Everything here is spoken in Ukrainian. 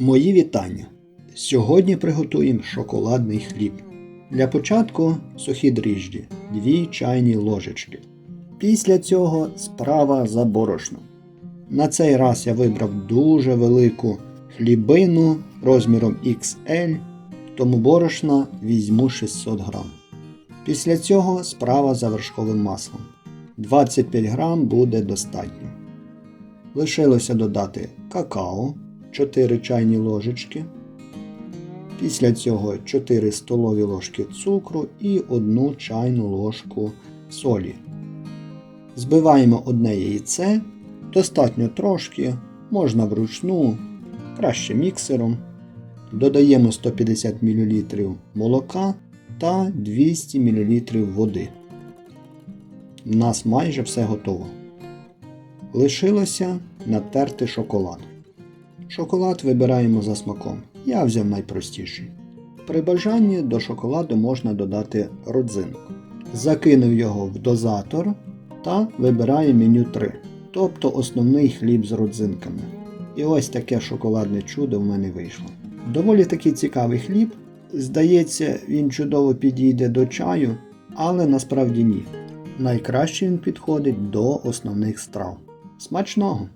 Мої вітання. Сьогодні приготуємо шоколадний хліб. Для початку сухі дріжджі 2 чайні ложечки. Після цього справа за борошном. На цей раз я вибрав дуже велику хлібину розміром XL, тому борошна візьму 600 грам. Після цього справа за вершковим маслом. 25 грам буде достатньо. Лишилося додати какао 4 чайні ложечки. Після цього 4 столові ложки цукру і 1 чайну ложку солі. Збиваємо одне яйце, достатньо трошки, можна вручну, краще міксером. Додаємо 150 мл молока та 200 мл води. У нас майже все готово. Лишилося натерти шоколад. Шоколад вибираємо за смаком. Я взяв найпростіший. При бажанні до шоколаду можна додати родзинку. Закинув його в дозатор та вибираю меню 3, тобто основний хліб з родзинками. І ось таке шоколадне чудо в мене вийшло. Доволі таки цікавий хліб. Здається, він чудово підійде до чаю, але насправді ні. Найкраще він підходить до основних страв. Смачного!